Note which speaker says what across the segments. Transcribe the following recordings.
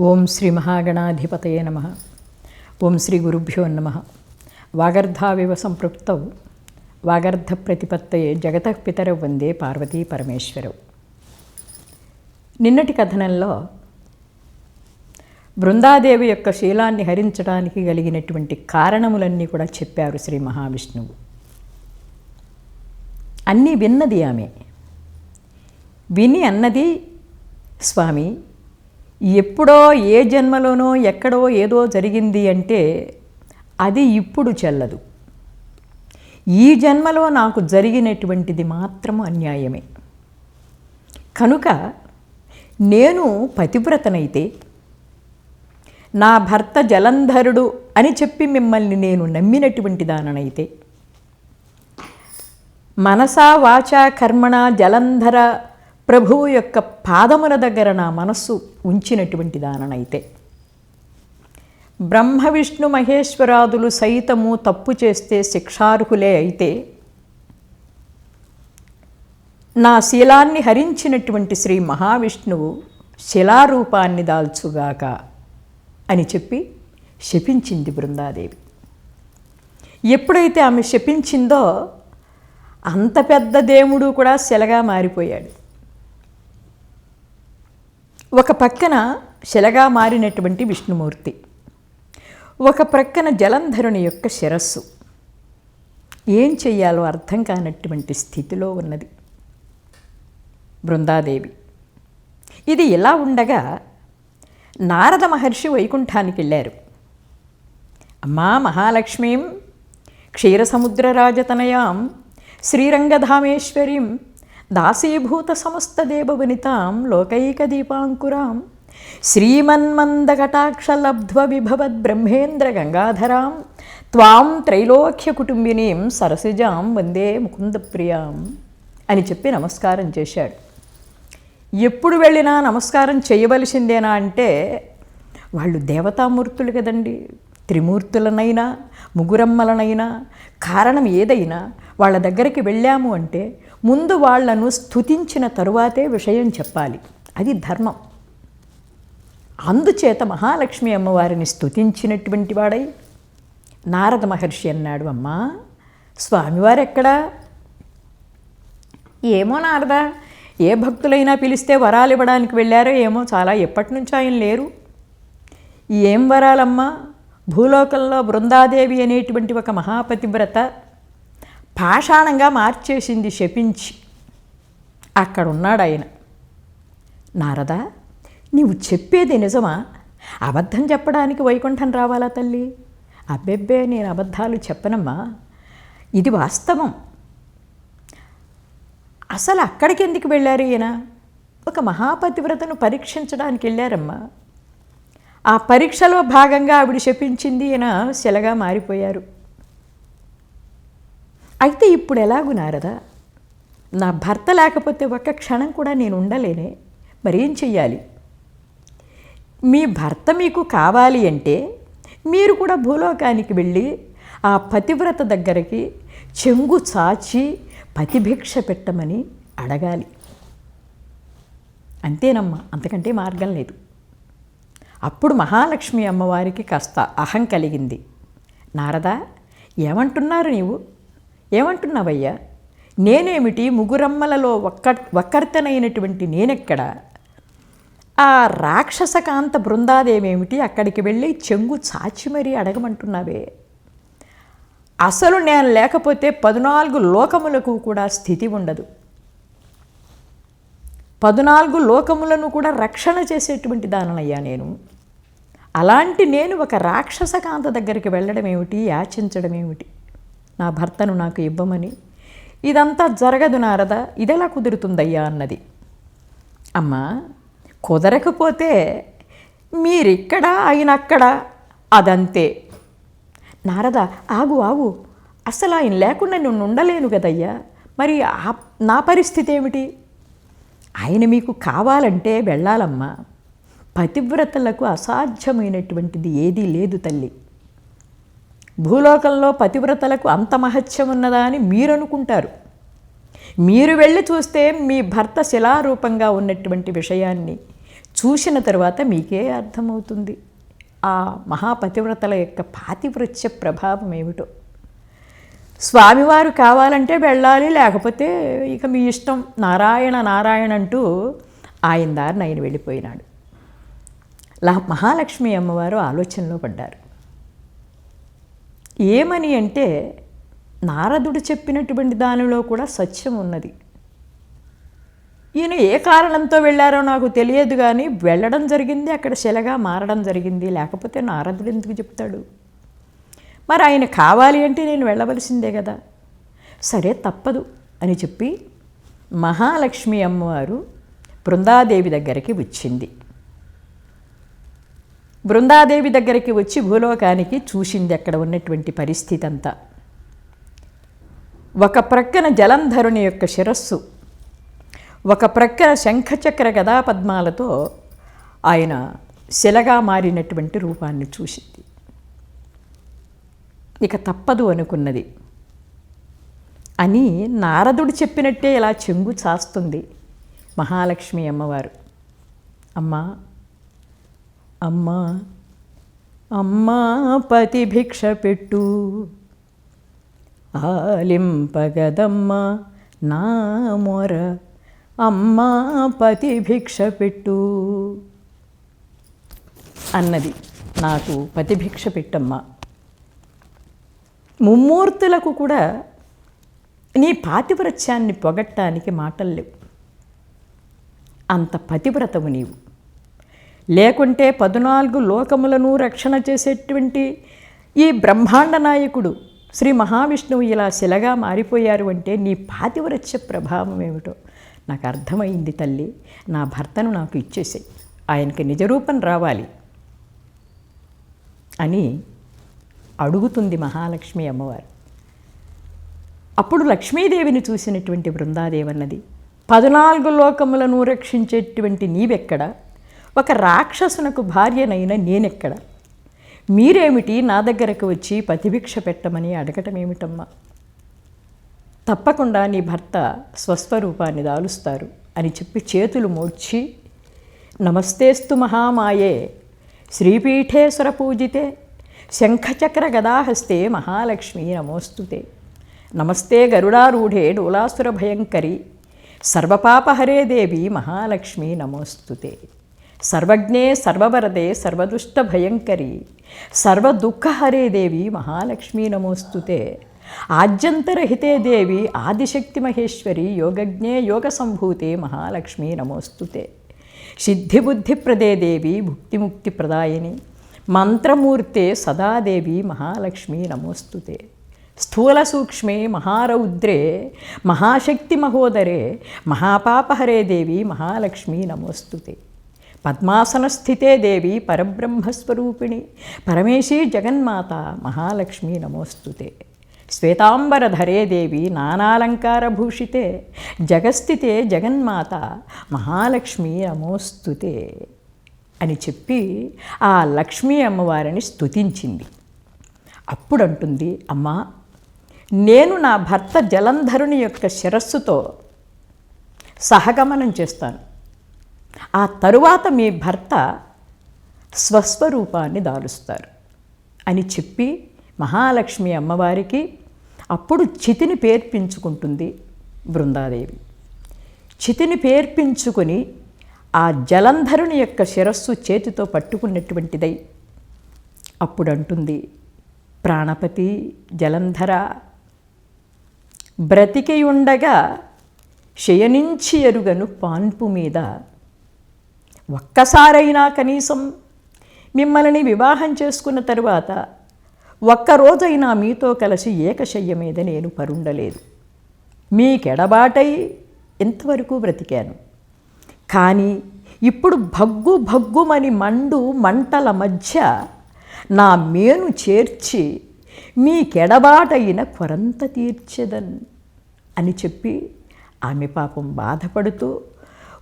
Speaker 1: ఓం శ్రీ మహాగణాధిపతయే నమ. ఓం శ్రీ గురుభ్యో నమ. వాగర్ధావివ సంపృక్తౌ. వాగర్ధ ప్రతిపత్తయే జగతః పితరవు వందే పార్వతీ పరమేశ్వరవు నిన్నటి కథనంలో బృందాదేవి యొక్క శీలాన్ని హరించడానికి కలిగినటువంటి కారణములన్నీ కూడా చెప్పారు శ్రీ మహావిష్ణువు. అన్నీ విన్నది ఆమె. విని అన్నది స్వామి ఎప్పుడో ఏ జన్మలోనో ఎక్కడో ఏదో జరిగింది అంటే అది ఇప్పుడు చెల్లదు. ఈ జన్మలో నాకు జరిగినటువంటిది మాత్రము అన్యాయమే. కనుక నేను పతివ్రతనైతే నా భర్త జలంధరుడు అని చెప్పి మిమ్మల్ని నేను నమ్మినటువంటి దాననైతే మనసా వాచా కర్మణ జలంధర ప్రభువు యొక్క పాదముల దగ్గర నా మనస్సు ఉంచినటువంటి దాననైతే. బ్రహ్మ విష్ణు మహేశ్వరాదులు సైతము తప్పు చేస్తే శిక్షార్హులే అయితే నా శీలాన్ని హరించినటువంటి శ్రీ మహావిష్ణువు శిలారూపాన్ని దాల్చుగాక అని చెప్పి శపించింది బృందాదేవి. ఎప్పుడైతే ఆమె శపించిందో అంత పెద్ద దేవుడు కూడా శిలగా మారిపోయాడు. ఒక పక్కన శిలగా మారినటువంటి విష్ణుమూర్తి ఒక ప్రక్కన జలంధరుని యొక్క శిరస్సు. ఏం చెయ్యాలో అర్థం కానటువంటి స్థితిలో ఉన్నది. బృందాదేవి ఇది ఇలా ఉండగా నారద మహర్షి వైకుంఠానికి వెళ్ళారు. అమ్మా మహాలక్ష్మీం క్షీరసముద్రరాజతనయాం శ్రీరంగధామేశ్వరీం దాసీభూత సమస్తదేవవనితాం లోకైకదీపాంకురాం శ్రీమన్మందకటాక్షలబ్ధ్వ విభవద్ బ్రహ్మేంద్ర గంగాధరాం త్వాం త్రైలోక్య కుటుంబినీం సరసిజాం వందే ముకుందప్రియాం అని చెప్పి నమస్కారం చేశాడు. ఎప్పుడు వెళ్ళినా నమస్కారం చేయవలసిందేనా అంటే వాళ్ళు దేవతామూర్తులు కదండి త్రిమూర్తులనైనా ముగురమ్మలనైనా కారణం ఏదైనా వాళ్ళ దగ్గరికి వెళ్ళాము అంటే ముందు వాళ్ళను స్థుతించిన తరువాతే విషయం చెప్పాలి. అది ధర్మం. అందుచేత మహాలక్ష్మి అమ్మవారిని స్థుతించినటువంటి వాడై నారద మహర్షి అన్నాడు అమ్మా స్వామివారు ఎక్కడా? ఏమో నారదా ఏ భక్తులైనా పిలిస్తే వరాలు ఇవ్వడానికి వెళ్ళారో ఏమో చాలా ఎప్పటి నుంచో ఆయన లేరు. ఏం వరాలమ్మా? భూలోకంలో బృందాదేవి అనేటువంటి ఒక మహాపతివ్రత పాషాణంగా మార్చేసింది శపించి. అక్కడ ఉన్నాడు ఆయన నారదా నీవు చెప్పేది నిజమా? అబద్ధం చెప్పడానికి వైకుంఠం రావాలా తల్లి? అబ్బెబ్బే నేను అబద్ధాలు చెప్పనమ్మా. ఇది వాస్తవం. అసలు అక్కడికి ఎందుకు వెళ్ళారు ఈయన ఒక మహాపతివ్రతను పరీక్షించడానికి వెళ్ళారమ్మా. ఆ పరీక్షలో భాగంగా ఆవిడ శపించింది ఈయన శిలగా మారిపోయారు. అయితే ఇప్పుడు ఎలాగు నారదా? నా భర్త లేకపోతే ఒక్క క్షణం కూడా నేను ఉండలేనే. మరేం చెయ్యాలి? మీ భర్త మీకు కావాలి అంటే మీరు కూడా భూలోకానికి వెళ్ళి ఆ పతివ్రత దగ్గరికి చెంగు చాచి పతిభిక్ష పెట్టమని అడగాలి. అంతేనమ్మా అంతకంటే మార్గం లేదు. అప్పుడు మహాలక్ష్మి అమ్మవారికి కాస్త అహం కలిగింది. నారదా ఏమంటున్నారు నీవు? ఏమంటున్నావయ్యా? నేనేమిటి ముగురమ్మలలో ఒక్క ఒక్కర్తనైనటువంటి నేనెక్కడ? ఆ రాక్షసకాంత బృందాదేమేమిటి అక్కడికి వెళ్ళి చెంగు చాచి మరీ అడగమంటున్నావే? అసలు నేను లేకపోతే పద్నాలుగు లోకములకు కూడా స్థితి ఉండదు. పద్నాలుగు లోకములను కూడా రక్షణ చేసేటువంటి దాననయ్యా నేను. అలాంటి నేను ఒక రాక్షసకాంత దగ్గరికి వెళ్ళడం ఏమిటి యాచించడం ఏమిటి నా భర్తను నాకు ఇవ్వమని. ఇదంతా జరగదు నారద ఇదెలా కుదురుతుందయ్యా అన్నది. అమ్మా కుదరకపోతే మీరిక్కడ ఆయనక్కడ అదంతే. నారద ఆగు ఆగు. అసలు ఆయన లేకుండా నేను ఉండలేను కదయ్యా. మరి ఆ నా పరిస్థితి ఏమిటి ఆయన మీకు కావాలంటే వెళ్ళాలమ్మా. పతివ్రతలకు అసాధ్యమైనటువంటిది ఏదీ లేదు తల్లి. భూలోకంలో పతివ్రతలకు అంత మహత్యం ఉన్నదా అని మీరు అనుకుంటారు మీరు వెళ్ళి చూస్తే మీ భర్త శిలారూపంగా ఉన్నటువంటి విషయాన్ని చూసిన తర్వాత మీకే అర్థమవుతుంది. ఆ మహాపతివ్రతల యొక్క పాతివృత్య ప్రభావం ఏమిటో. స్వామివారు కావాలంటే వెళ్ళాలి లేకపోతే ఇక మీ ఇష్టం నారాయణ నారాయణ అంటూ ఆయన దారిని ఆయన వెళ్ళిపోయినాడు. మహాలక్ష్మి అమ్మవారు ఆలోచనలో పడ్డారు. ఏమని అంటే నారదుడు చెప్పినటువంటి దానిలో కూడా సత్యం ఉన్నది. ఈయన ఏ కారణంతో వెళ్ళారో నాకు తెలియదు కానీ వెళ్ళడం జరిగింది అక్కడ శిలగా మారడం జరిగింది. లేకపోతే నారదుడు ఎందుకు చెప్తాడు? మరి ఆయన కావాలి అంటే నేను వెళ్ళవలసిందే కదా. సరే తప్పదు అని చెప్పి మహాలక్ష్మి అమ్మవారు బృందాదేవి దగ్గరికి వచ్చింది. బృందాదేవి దగ్గరికి వచ్చి భూలోకానికి చూసింది అక్కడ ఉన్నటువంటి పరిస్థితి అంతా ఒక ప్రక్కన జలంధరుని యొక్క శిరస్సు ఒక ప్రక్కన శంఖచక్ర గదా పద్మాలతో ఆయన శిలగా మారినటువంటి రూపాన్ని చూసింది. ఇక తప్పదు అనుకున్నది. అని నారదుడు చెప్పినట్టే ఇలా చెంగు చాస్తుంది మహాలక్ష్మి అమ్మవారు. అమ్మా అమ్మా అమ్మా పతి భిక్ష పెట్టు. ఆలింపగదమ్మా నా మొర అమ్మా పతి భిక్ష పెట్టు. అన్నది నాకు పతి భిక్ష పెట్టమ్మా. ముమ్మూర్తులకు కూడా నీ పాతివ్రత్యాన్ని పొగట్టానికి మాటలు లేవు. అంత పతివ్రతవు నీవు. లేకుంటే పద్నాలుగు లోకములను రక్షణ చేసేటువంటి ఈ బ్రహ్మాండ నాయకుడు శ్రీ మహావిష్ణువు ఇలా శిలగా మారిపోయారు అంటే నీ పాతివ్రత్య ప్రభావం ఏమిటో నాకు అర్థమైంది తల్లి. నా భర్తను నాకు ఇచ్చేసాయి. ఆయనకి నిజరూపం రావాలి అని అడుగుతుంది మహాలక్ష్మి అమ్మవారు. అప్పుడు లక్ష్మీదేవిని చూసినటువంటి బృందాదేవన్నది పద్నాలుగు లోకములను రక్షించేటువంటి నీవెక్కడ? ఒక రాక్షసునకు భార్యనైన నేనెక్కడ? మీరేమిటి నా దగ్గరకు వచ్చి పతిభిక్ష పెట్టమని అడగటం ఏమిటమ్మా? తప్పకుండా నీ భర్త స్వస్వరూపాన్ని దాలుస్తారు అని చెప్పి చేతులు మోడ్చి నమస్తేస్తు మహామాయే శ్రీపీఠేశ్వర పూజితే శంఖచక్ర గదాహస్తే మహాలక్ష్మి నమోస్తుతే. నమస్తే గరుడారూఢే డోలాసుర భయంకరి సర్వపాపహరే దేవి మహాలక్ష్మి నమోస్తుతే. ಸರ್ವಜ್ಞೆ, ಸರ್ವವರದೆ ಸರ್ವದುಷ್ಟ ಭಯಂಕರಿ ಸರ್ವ ದುಃಖ ಹರೇ ದೇವಿ ಮಹಾಲಕ್ಷ್ಮೀ ನಮೋಸ್ತುತೆ. ಆಜ್ಯಂತರಹಿತೆ ದೇವಿ ಆದಿಶಕ್ತಿ ಮಹೇಶ್ವರಿ ಯೋಗಜ್ಞೆ ಯೋಗ ಸಂಭೂತೆ ಮಹಾಲಕ್ಷ್ಮೀ ನಮೋಸ್ತುತೆ. ಸಿದ್ಧಿಬುದ್ಧಿಪ್ರದೇ ದೇವಿ ಭುಕ್ತಿಮುಕ್ತಿ ಪ್ರದಾಯಿನಿ ಮಂತ್ರಮೂರ್ತೆ ಸದಾದೇವಿ ಮಹಾಲಕ್ಷ್ಮೀ ನಮೋಸ್ತುತೆ. ಸ್ಥೂಲ ಸೂಕ್ಷ್ಮೆ ಮಹಾರೌದ್ರೇ ಮಹಾಶಕ್ತಿ ಮಹೋದರೇ ಮಹಾಪಾಪಹರೇ ದೇವಿ ಮಹಾಲಕ್ಷ್ಮೀ ನಮೋಸ್ತುತೆ. పద్మాసన స్థితే దేవి పరబ్రహ్మస్వరూపిణి. పరమేశీ జగన్మాత మహాలక్ష్మి నమోస్తుతే. శ్వేతాంబరధరే దేవి నానాలంకారభూషితే. జగస్థితే జగన్మాత మహాలక్ష్మి నమోస్తుతే అని చెప్పి ఆ లక్ష్మీ అమ్మవారిని స్తుతించింది. అప్పుడంటుంది అమ్మా నేను నా భర్త జలంధరుని యొక్క శిరస్సుతో సహగమనం చేస్తాను. ఆ తరువాత మీ భర్త స్వస్వరూపాన్ని దాలుస్తారు అని చెప్పి మహాలక్ష్మి అమ్మవారికి అప్పుడు చితిని పేర్పించుకుంటుంది బృందాదేవి. చితిని పేర్పించుకొని ఆ జలంధరుని యొక్క శిరస్సు చేతితో పట్టుకున్నటువంటిదై అప్పుడు అంటుంది ప్రాణపతి జలంధర బ్రతికి ఉండగా శయనించి ఎరుగను పాన్పు మీద ఒక్కసారైనా కనీసం మిమ్మల్ని వివాహం చేసుకున్న తరువాత ఒక్కరోజైనా మీతో కలిసి ఏకశయ్య మీద నేను పరుండలేదు. మీకెడబాటై ఇంతవరకు బ్రతికాను. కానీ ఇప్పుడు భగ్గు భగ్గుమని మండు మంటల మధ్య నా మేను చేర్చి మీకెడబాటైన కొరంత తీర్చెదన్ అని చెప్పి ఆమె పాపం బాధపడుతూ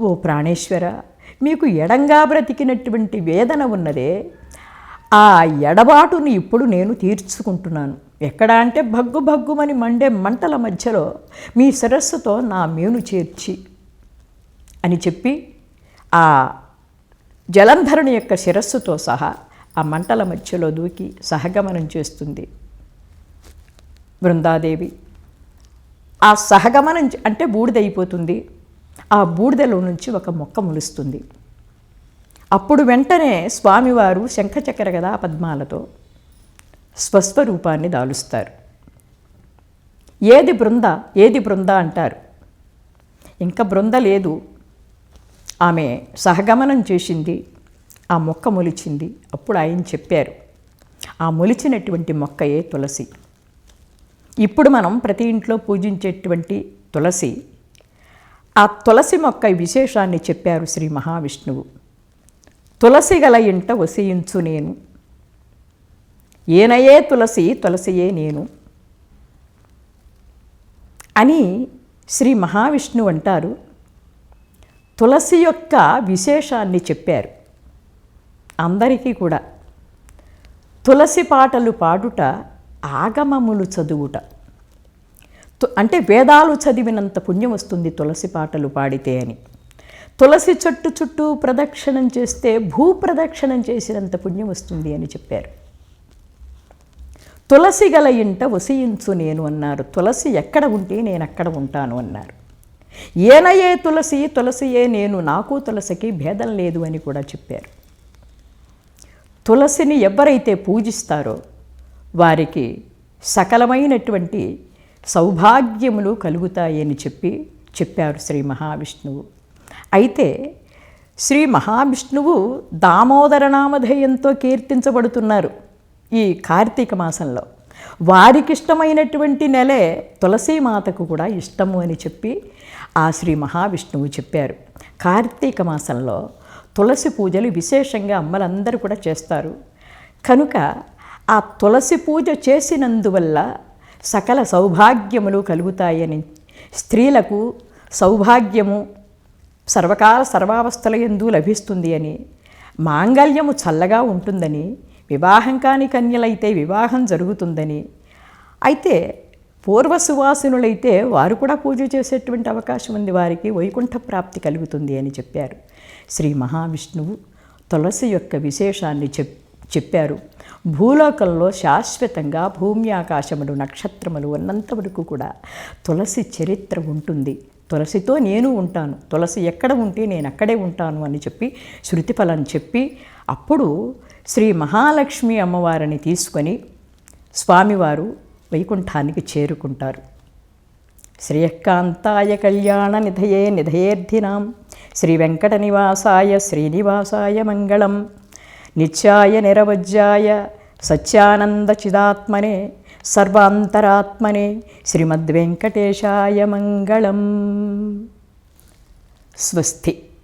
Speaker 1: ఓ ప్రాణేశ్వర మీకు ఎడంగా బ్రతికినటువంటి వేదన ఉన్నదే ఆ ఎడబాటుని ఇప్పుడు నేను తీర్చుకుంటున్నాను. ఎక్కడ అంటే భగ్గు భగ్గుమని మండే మంటల మధ్యలో మీ శిరస్సుతో నా మేను చేర్చి అని చెప్పి ఆ జలంధరుని యొక్క శిరస్సుతో సహా ఆ మంటల మధ్యలో దూకి సహగమనం చేస్తుంది. బృందాదేవి ఆ సహగమనం అంటే బూడిద అయిపోతుంది ఆ బూడిదలో నుంచి ఒక మొక్క మొలుస్తుంది. అప్పుడు వెంటనే స్వామివారు శంఖచక్ర గదా పద్మాలతో స్వస్వరూపాన్ని దాలుస్తారు. ఏది బృంద ఏది బృంద అంటారు. ఇంకా బృంద లేదు. ఆమె సహగమనం చేసింది ఆ మొక్క మొలిచింది అప్పుడు ఆయన చెప్పారు ఆ మొలిచినటువంటి మొక్కయే తులసి. ఇప్పుడు మనం ప్రతి ఇంట్లో పూజించేటువంటి తులసి ఆ తులసి మొక్క విశేషాన్ని చెప్పారు శ్రీ మహావిష్ణువు. తులసి గల ఇంట వసించు నేను. ఏనయే తులసి తులసియే నేను అని శ్రీ మహావిష్ణువు అంటారు. తులసి యొక్క విశేషాన్ని చెప్పారు అందరికీ కూడా. తులసి పాటలు పాడుట ఆగమములు చదువుట. అంటే వేదాలు చదివినంత పుణ్యం వస్తుంది తులసి పాటలు పాడితే అని. తులసి చెట్టు చుట్టూ ప్రదక్షిణం చేస్తే భూ ప్రదక్షిణం చేసినంత పుణ్యం వస్తుంది అని చెప్పారు. తులసి గల ఇంట వసించు నేను అన్నారు. తులసి ఎక్కడ ఉంటే నేను అక్కడ ఉంటాను అన్నారు. ఏనయే తులసి తులసియే నేను నాకు తులసికి భేదం లేదు అని కూడా చెప్పారు. తులసిని ఎవరైతే పూజిస్తారో వారికి సకలమైనటువంటి సౌభాగ్యములు కలుగుతాయని చెప్పి చెప్పారు శ్రీ మహావిష్ణువు. అయితే శ్రీ మహావిష్ణువు దామోదర నామధేయంతో కీర్తించబడుతున్నారు ఈ కార్తీక మాసంలో. వారికి ఇష్టమైనటువంటి నెలే తులసీమాతకు కూడా ఇష్టము అని చెప్పి ఆ శ్రీ మహావిష్ణువు చెప్పారు. కార్తీక మాసంలో తులసి పూజలు విశేషంగా అమ్మలందరూ కూడా చేస్తారు. కనుక ఆ తులసి పూజ చేసినందువల్ల సకల సౌభాగ్యములు కలుగుతాయని. స్త్రీలకు సౌభాగ్యము సర్వకాల సర్వావస్థల ఎందు లభిస్తుంది అని. మాంగళ్యము చల్లగా ఉంటుందని. వివాహం కాని కన్యలైతే వివాహం జరుగుతుందని. అయితే పూర్వ సువాసినులైతే వారు కూడా పూజ చేసేటువంటి అవకాశం ఉంది. వారికి వైకుంఠ ప్రాప్తి కలుగుతుంది అని చెప్పారు. శ్రీ మహావిష్ణువు తులసి యొక్క విశేషాన్ని చెప్ చెప్పారు. భూలోకంలో శాశ్వతంగా భూమి ఆకాశములు నక్షత్రములు ఉన్నంత వరకు కూడా తులసి చరిత్ర ఉంటుంది. తులసితో నేను ఉంటాను. తులసి ఎక్కడ ఉంటే నేను అక్కడే ఉంటాను అని చెప్పి శృతిఫలం చెప్పి అప్పుడు శ్రీ మహాలక్ష్మి అమ్మవారిని తీసుకొని స్వామివారు వైకుంఠానికి చేరుకుంటారు. శ్రీయకాంతాయ కళ్యాణ నిధయే నిధయేర్ధినాం. శ్రీ వెంకట నివాసాయ శ్రీనివాసాయ మంగళం. నిత్యాయ నిరవజ్యాయ సత్యానందచిదాత్మనే సర్వాంతరాత్మనే శ్రీమద్వెంకటేశాయ మంగళం. స్వస్తి.